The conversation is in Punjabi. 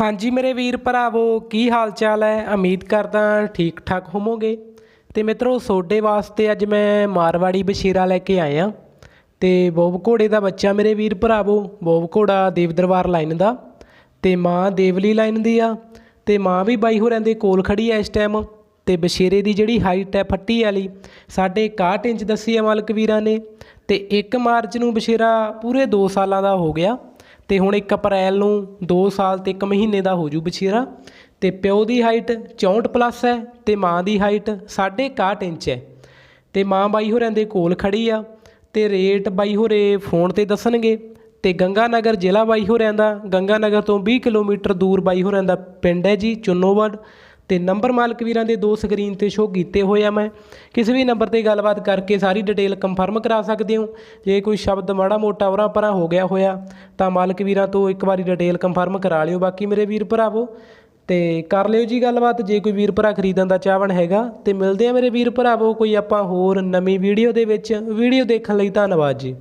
ਹਾਂਜੀ ਮੇਰੇ ਵੀਰ ਭਰਾਵੋ, ਕੀ ਹਾਲ ਚਾਲ ਹੈ? ਉਮੀਦ ਕਰਦਾ ਠੀਕ ਠਾਕ ਹੋਵੋਗੇ। ਤੇ ਮਿੱਤਰੋ ਸੋਡੇ ਵਾਸਤੇ ਅੱਜ ਮੈਂ ਮਾਰਵਾੜੀ ਬਸ਼ੀਰਾ ਲੈ ਕੇ ਆਇਆ। ਤੇ ਬੋਬ ਘੋੜੇ ਦਾ ਬੱਚਾ ਮੇਰੇ ਵੀਰ ਭਰਾਵੋ ਬੋਬ ਘੋੜਾ ਦੇਵ ਦਰਬਾਰ ਲਾਈਨ ਦਾ। ਤੇ ਮਾਂ ਦੇਵਲੀ ਲਾਈਨ ਦੀ ਆ। ਤੇ ਮਾਂ ਵੀ ਬਾਈ ਹੋਰਾਂ ਦੇ ਕੋਲ ਖੜੀ ਐ ਇਸ ਟਾਈਮ। ਤੇ ਬਸ਼ੀਰੇ ਦੀ ਜਿਹੜੀ ਹਾਈਟ ਹੈ ਫੱਟੀ ਵਾਲੀ ਸਾਡੇ 61 ਇੰਚ ਦੱਸੀ ਹੈ ਮਾਲਕ ਵੀਰਾਂ ਨੇ। ਤੇ 1 ਮਾਰਚ ਨੂੰ ਬਸ਼ੀਰਾ ਪੂਰੇ 2 ਸਾਲਾਂ ਦਾ ਹੋ ਗਿਆ। ਤੇ ਹੁਣ 1 ਅਪ੍ਰੈਲ ਨੂੰ 2 ਸਾਲ ਤੇ 1 ਮਹੀਨੇ ਦਾ ਹੋ ਜੂ ਬਛੀਰਾ, ਤੇ ਪਿਓ ਦੀ ਹਾਈਟ 64 ਪਲੱਸ ਹੈ ਤੇ ਮਾਂ ਦੀ ਹਾਈਟ 61 ਇੰਚ ਹੈ। ਤੇ ਮਾਂ ਬਾਈ ਹੋਰਾਂ ਦੇ ਕੋਲ ਖੜੀ ਆ ਤੇ ਰੇਟ ਬਾਈ ਹੋਰੇ ਫੋਨ ਤੇ ਦੱਸਣਗੇ। ਤੇ ਗੰਗਾ ਨਗਰ ਜ਼ਿਲ੍ਹਾ ਬਾਈ ਹੋਰਾਂ ਦਾ ਗੰਗਾ ਨਗਰ ਤੋਂ 20 ਕਿਲੋਮੀਟਰ ਦੂਰ ਬਾਈ ਹੋਰਾਂ ਦਾ ਪਿੰਡ ਹੈ ਜੀ ਚੁੰਨੋਵੜ ਤੇ ਨੰਬਰ ਮਾਲਕ ਵੀਰਾਂ ਦੇ ਦੋ ਸਕਰੀਨ ਤੇ ਸ਼ੋਅ ਕੀਤੇ ਹੋਏ ਆ ਮੈਂ। ਕਿਸੇ ਵੀ ਨੰਬਰ ਤੇ ਗੱਲਬਾਤ ਕਰਕੇ ਸਾਰੀ ਡਿਟੇਲ ਕੰਫਰਮ ਕਰਾ ਸਕਦੇ ਹੋ। ਜੇ ਕੋਈ ਸ਼ਬਦ ਮਾੜਾ ਮੋਟਾ ਉਰਾਂ ਪਰਾਂ ਹੋ ਗਿਆ ਹੋਇਆ, ਤਾਂ ਮਾਲਕ ਵੀਰਾਂ ਤੋਂ ਇੱਕ ਵਾਰੀ ਡਿਟੇਲ ਕੰਫਰਮ ਕਰਾ ਲਿਓ। ਬਾਕੀ ਮੇਰੇ ਵੀਰ ਭਰਾਵੋ, ਤੇ ਕਰ ਲਿਓ ਜੀ ਗੱਲਬਾਤ। ਜੇ ਕੋਈ ਵੀਰ ਭਰਾ ਖਰੀਦਣ ਦਾ ਚਾਹਵਣ ਹੈਗਾ, ਤੇ ਮਿਲਦੇ ਆ ਮੇਰੇ ਵੀਰ ਭਰਾਵੋ। ਕੋਈ ਆਪਾਂ ਹੋਰ ਨਵੀਂ ਵੀਡੀਓ ਦੇ ਵਿੱਚ। ਵੀਡੀਓ ਦੇਖਣ ਲਈ ਧੰਨਵਾਦ ਜੀ।